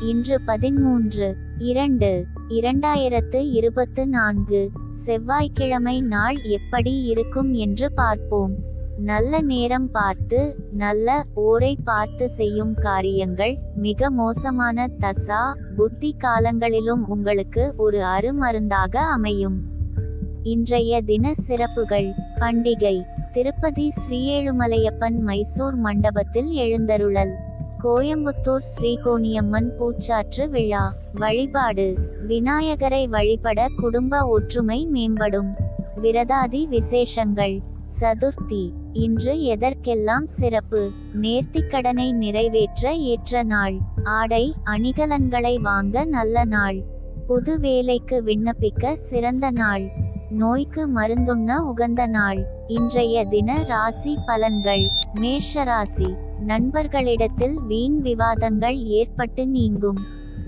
இன்று பதிமூன்று இரண்டு இரண்டாயிரத்து இருபத்து நான்கு செவ்வாய்க்கிழமை நாள் எப்படி இருக்கும் என்று பார்ப்போம். நல்ல நேரம் பார்த்து நல்ல ஓரை பார்த்து செய்யும் காரியங்கள் மிக மோசமான தசா புத்தி காலங்களிலும் உங்களுக்கு ஒரு அருமருந்தாக அமையும். இன்றைய தின சிறப்புகள் பண்டிகை திருப்பதி ஸ்ரீஏழுமலையப்பன் மைசூர் மண்டபத்தில் எழுந்தருளல். கோயம்புத்தூர் ஸ்ரீகோணியம்மன் பூச்சாற்று விழா. வழிபாடு. விநாயகரை வழிபட குடும்ப ஒற்றுமை மேம்படும். விரதாதி விசேஷங்கள். சதுர்த்தி. இன்று எதற்கெல்லாம் சிறப்பு? நேர்த்திக்கடனை நிறைவேற்ற ஏற்ற நாள். ஆடை அணிகலன்களை வாங்க நல்ல நாள். புது வேலைக்கு விண்ணப்பிக்க சிறந்த நாள். நோய்க்கு மருந்துண்ண உகந்த நாள். இன்றைய தின ராசி பலன்கள். மேஷ ராசி. நண்பர்களிடத்தில் வீண் விவாதங்கள் ஏற்பட்டு நீங்கும்.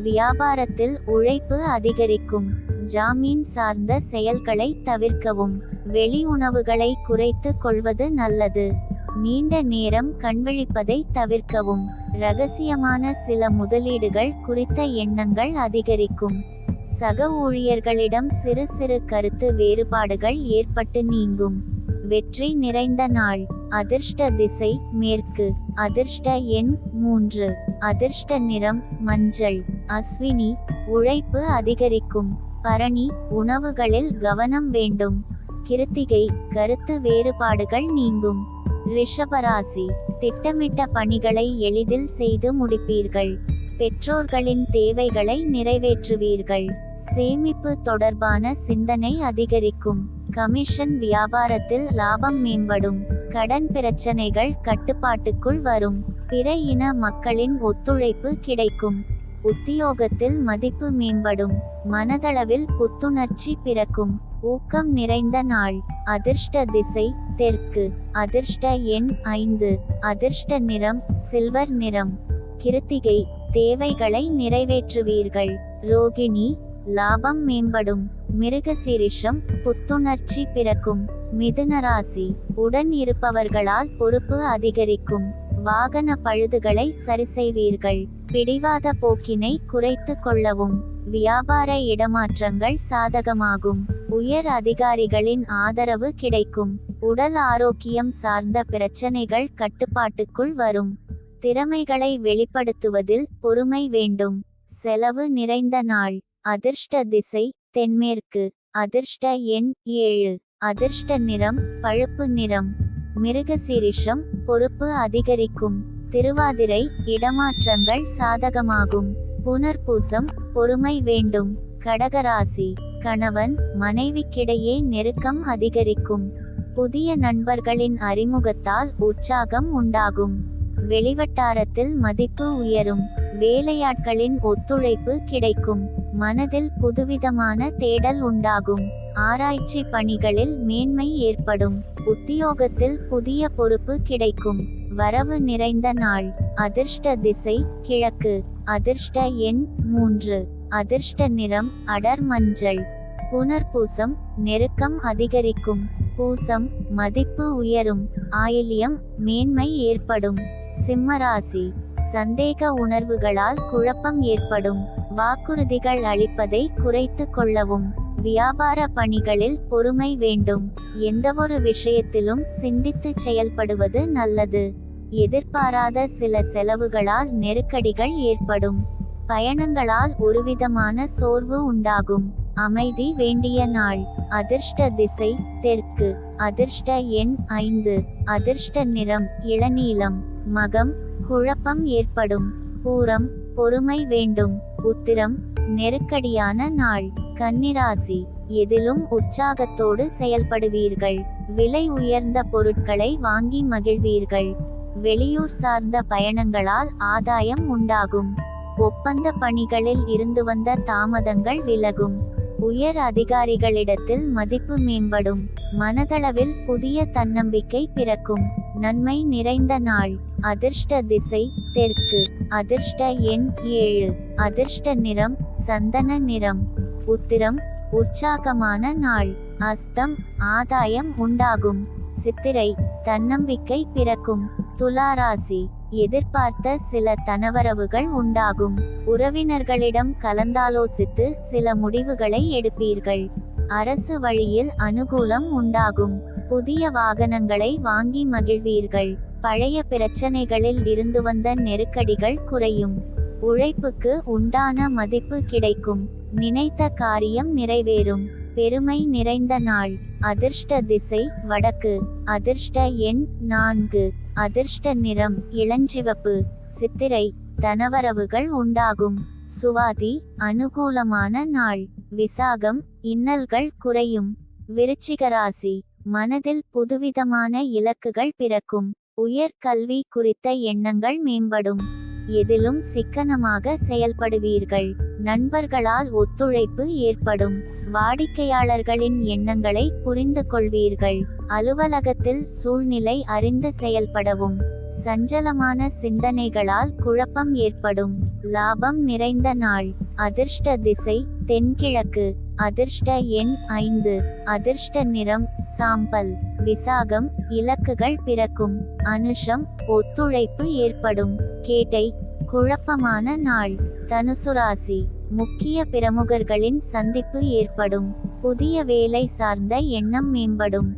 வியாபாரத்தில் உழைப்பு அதிகரிக்கும். ஜாமீன் சார்ந்த செயல்களை தவிர்க்கவும். வெளி உணவுகளை குறைத்து கொள்வது நல்லது. நீண்ட நேரம் கண்விழிப்பதை தவிர்க்கவும். ரகசியமான சில முதலீடுகள் குறித்த எண்ணங்கள் அதிகரிக்கும். சக ஊழியர்களிடம் சிறு சிறு கருத்து வேறுபாடுகள் ஏற்பட்டு நீங்கும். வெற்றி நிறைந்த நாள். அதிர்ஷ்ட திசை மேற்கு. அதிர்ஷ்ட எண் மூன்று. அதிர்ஷ்ட நிறம் மஞ்சள். அஸ்வினி உழைப்பு அதிகரிக்கும். பரணி உணவுகளில் கவனம் வேண்டும். கிருத்திகை கருத்து வேறுபாடுகள் நீங்கும். ரிஷபராசி திட்டமிட்ட பணிகளை எளிதில் செய்து முடிப்பீர்கள். பெற்றோர்களின் தேவைகளை நிறைவேற்றுவீர்கள். சேமிப்பு தொடர்பான சிந்தனை அதிகரிக்கும். கமிஷன் வியாபாரத்தில் லாபம் மேம்படும். கடன் பிரச்சனைகள் கட்டுப்பாட்டுக்குள் வரும். பிற இன மக்களின் ஒத்துழைப்பு கிடைக்கும். உத்தியோகத்தில் மதிப்பு மேம்படும். மனதளவில் புத்துணர்ச்சி பிறக்கும். ஊக்கம் நிறைந்த நாள். அதிர்ஷ்ட திசை தெற்கு. அதிர்ஷ்ட எண் ஐந்து. அதிர்ஷ்ட நிறம் சில்வர் நிறம். கிருத்திகை தேவைகளை நிறைவேற்றுவீர்கள். ரோகிணி லாபம் மேம்படும். மிருகசீரிஷம் புத்துணர்ச்சி பிறக்கும். மிதுனராசி உடன் இருப்பவர்களால் பொறுப்பு அதிகரிக்கும். வாகன பழுதுகளை சரிசெய்வீர்கள். பிடிவாத போக்கினை குறைத்து கொள்ளவும். வியாபார இடமாற்றங்கள் சாதகமாகும். உயர் அதிகாரிகளின் ஆதரவு கிடைக்கும். உடல் ஆரோக்கியம் சார்ந்த பிரச்சனைகள் கட்டுப்பாட்டுக்குள் வரும். திறமைகளை வெளிப்படுத்துவதில் பொறுமை வேண்டும். செலவு நிறைந்த நாள். அதிர்ஷ்ட திசை தென்மேற்கு அதிர்ஷ்ட எண் ஏழு. அதிர்ஷ்ட நிறம் பழுப்பு நிறம். மிருகசீரிஷம் பொறுப்பு அதிகரிக்கும். திருவாதிரை இடமாற்றங்கள் சாதகமாகும். புனர்பூசம் பொறுமை வேண்டும். கடகராசி கணவன் மனைவிக்கிடையே நெருக்கம் அதிகரிக்கும். புதிய நண்பர்களின் அறிமுகத்தால் உற்சாகம் உண்டாகும். வெளிவட்டாரத்தில் மதிப்பு உயரும். வேலையாட்களின் ஒத்துழைப்பு கிடைக்கும். மனதில் புதுவிதமான தேடல் உண்டாகும். ஆராய்ச்சி பணிகளில் மேன்மை ஏற்படும். உத்தியோகத்தில் புதிய பொறுப்பு கிடைக்கும். வரவு நிறைந்த நாள். அதிர்ஷ்ட திசை கிழக்கு. அதிர்ஷ்ட எண் மூன்று. அதிர்ஷ்ட நிறம் அடர் மஞ்சள். புனர்பூசம் நெருக்கம் அதிகரிக்கும். பூசம் மதிப்பு உயரும். ஆயில்யம் மேன்மை ஏற்படும். சிம்மராசி சந்தேக உணர்வுகளால் குழப்பம் ஏற்படும். வாக்குறுதிகள் அளிப்பதை குறைத்து கொள்ளவும். வியாபார பணிகளில் பொறுமை வேண்டும். எந்தவொரு விஷயத்திலும் சிந்தித்து செயல்படுவது நல்லது. எதிர்பாராத சில செலவுகளால் நெருக்கடிகள் ஏற்படும். பயணங்களால் ஒருவிதமான சோர்வு உண்டாகும். அமைதி வேண்டிய நாள். அதிர்ஷ்ட திசை தெற்கு. அதிர்ஷ்ட எண் ஐந்து. அதிர்ஷ்ட நிறம் இளநீலம். மகம் குழப்பம் ஏற்படும். பூரம் பொறுமை வேண்டும். உத்திரம் நெருக்கடியான நாள் கன்னிராசி எதிலும் உற்சாகத்தோடு செயல்படுவீர்கள். விலை உயர்ந்த பொருட்களை வாங்கி மகிழ்வீர்கள். வெளியூர் சார்ந்த பயணங்களால் ஆதாயம் உண்டாகும். ஒப்பந்த பணிகளில் இருந்து வந்த தாமதங்கள் விலகும். உயர் அதிகாரிகளிடத்தில் மதிப்பு மேம்படும். மனதளவில் புதிய தன்னம்பிக்கை பிறக்கும். நன்மை நிறைந்த நாள் அதிர்ஷ்ட திசை தெற்கு அதிர்ஷ்ட எண் ஏழு அதிர்ஷ்ட நிறம் சந்தன நிறம் உத்திரம் உற்சாகமான நாள் அஸ்தம் ஆதாயம் உண்டாகும் சித்திரை தன்னம்பிக்கை பிறக்கும் துளாராசி எதிர்பார்த்த சில தனவரவுகள் உண்டாகும் உறவினர்களிடம் கலந்தாலோசித்து சில முடிவுகளை எடுப்பீர்கள் அரசு வழியில் அனுகூலம் உண்டாகும் புதிய வாகனங்களை வாங்கி மகிழ்வீர்கள். பழைய பிரச்சனைகளில் இருந்து வந்த நெருக்கடிகள் குறையும். உழைப்புக்கு உண்டான மதிப்பு கிடைக்கும். நினைத்த காரியம் நிறைவேறும். பெருமை நிறைந்த நாள். அதிர்ஷ்ட திசை வடக்கு. அதிர்ஷ்ட எண் நான்கு. அதிர்ஷ்ட நிறம் இளஞ்சிவப்பு. சித்திரை தனவரவுகள் உண்டாகும். சுவாதி அனுகூலமான நாள். விசாகம் இன்னல்கள் குறையும். விருச்சிகராசி மனதில் புதுவிதமான இலக்குகள் பிறக்கும். உயர் கல்வி குறித்த எண்ணங்கள் மேம்படும். எதிலும் சிக்கனமாக செயல்படுவீர்கள். நண்பர்களால் ஒத்துழைப்பு ஏற்படும். வாடிக்கையாளர்களின் எண்ணங்களை புரிந்து கொள்வீர்கள். அலுவலகத்தில் சூழ்நிலை அறிந்து செயல்படவும். சஞ்சலமான சிந்தனைகளால் குழப்பம் ஏற்படும். லாபம் நிறைந்த நாள். அதிர்ஷ்ட திசை தென்கிழக்கு. அதிர்ஷ்ட எண் ஐந்து. அதிர்ஷ்ட நிறம் சாம்பல். விசாகம் இலக்குகள் பிறக்கும். அனுஷம் ஒத்துழைப்பு ஏற்படும். கேட்டை குழப்பமான நாள். தனுசுராசி முக்கிய பிரமுகர்களின் சந்திப்பு ஏற்படும். புதிய வேலை சார்ந்த எண்ணம் மேம்படும்.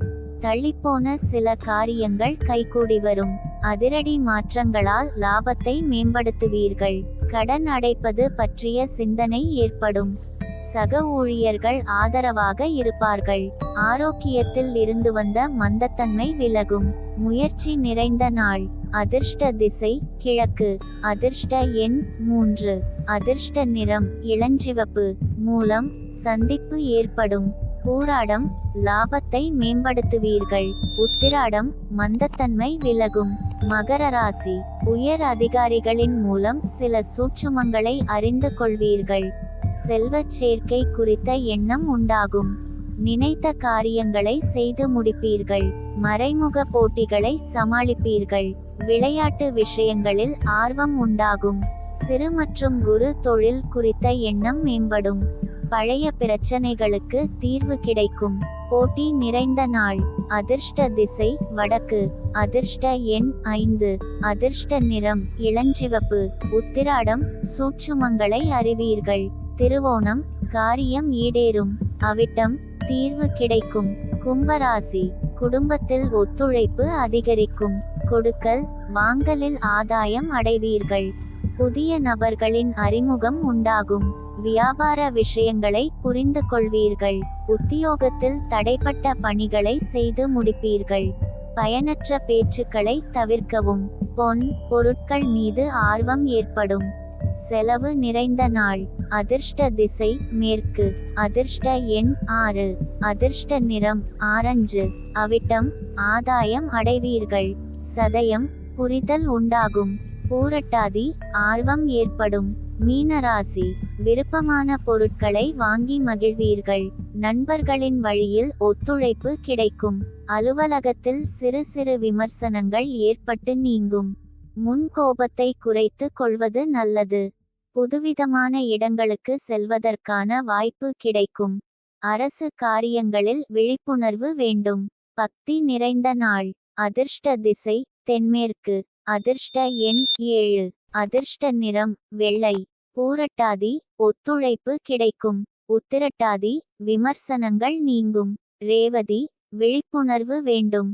தள்ளிப்போன சில காரியங்கள் கைகூடி வரும். அதிரடி மாற்றங்களால் லாபத்தை மேம்படுத்துவீர்கள். கடன் அடைப்பது பற்றிய சிந்தனை ஏற்படும். சக ஊழியர்கள் ஆதரவாக இருப்பார்கள். ஆரோக்கியத்தில் இருந்து வந்த மந்தத்தன்மை விலகும். முயற்சி நிறைந்த நாள். அதிர்ஷ்ட திசை கிழக்கு. அதிர்ஷ்ட எண் மூன்று. அதிர்ஷ்ட நிறம் இளஞ்சிவப்பு. மூலம் சந்திப்பு ஏற்படும். பூராடம் லாபத்தை மேம்படுத்துவீர்கள். உத்திராடம் மந்தத்தன்மை விலகும். மகர ராசி. உயர் அதிகாரிகளின் மூலம் சில சூட்சுமங்களை அறிந்து கொள்வீர்கள். செல்வச் சேர்க்கை குறித்த எண்ணம் உண்டாகும். நினைத்த காரியங்களை செய்து முடிப்பீர்கள். மறைமுக போட்டிகளை சமாளிப்பீர்கள். விளையாட்டு விஷயங்களில் ஆர்வம் உண்டாகும். சிறு மற்றும் குரு தொழில் குறித்த எண்ணம் மேம்படும். பழைய பிரச்சனைகளுக்கு தீர்வு கிடைக்கும். போட்டி நிறைந்த நாள். அதிர்ஷ்ட திசை வடக்கு. அதிர்ஷ்ட எண் ஐந்து. அதிர்ஷ்ட நிறம் இளஞ்சிவப்பு. உத்திராடம் சூட்சுமங்களை அறிவீர்கள். திருவோணம் காரியம் ஈடேறும் அவிட்டம் தீர்வு கிடைக்கும் கும்பராசி குடும்பத்தில் ஒத்துழைப்பு அதிகரிக்கும் கொடுக்கல் வாங்கலில் ஆதாயம் அடைவீர்கள் புதிய நபர்களின் அறிமுகம் உண்டாகும் வியாபார விஷயங்களை புரிந்து கொள்வீர்கள் உத்தியோகத்தில் தடைப்பட்ட பணிகளை செய்து முடிப்பீர்கள் பயனற்ற பேச்சுக்களை தவிர்க்கவும் பொன் பொருட்கள் மீது ஆர்வம் ஏற்படும் செலவு நிறைந்த நாள் அதிர்ஷ்ட திசை மேற்கு. அதிர்ஷ்ட எண் ஆறு. அதிர்ஷ்ட நிறம் ஆரஞ்சு. அவிட்டம் ஆதாயம் அடைவீர்கள். சதயம் புரிதல் உண்டாகும். பூரட்டாதி ஆர்வம் ஏற்படும். மீனராசி விருப்பமான பொருட்களை வாங்கி மகிழ்வீர்கள். நண்பர்களின் வழியில் ஒத்துழைப்பு கிடைக்கும். அலுவலகத்தில் சிறு சிறு விமர்சனங்கள் ஏற்பட்டு நீங்கும். முன் கோபத்தை குறைத்து கொள்வது நல்லது. புதுவிதமான இடங்களுக்கு செல்வதற்கான வாய்ப்பு கிடைக்கும். அரசு காரியங்களில் விழிப்புணர்வு வேண்டும். பக்தி நிறைந்த நாள். அதிர்ஷ்ட திசை தென்மேற்கு. அதிர்ஷ்ட எண் ஏழு. அதிர்ஷ்ட நிறம் வெள்ளை. பூரட்டாதி ஒத்துழைப்பு கிடைக்கும். உத்திரட்டாதி விமர்சனங்கள் நீங்கும். ரேவதி விழிப்புணர்வு வேண்டும்.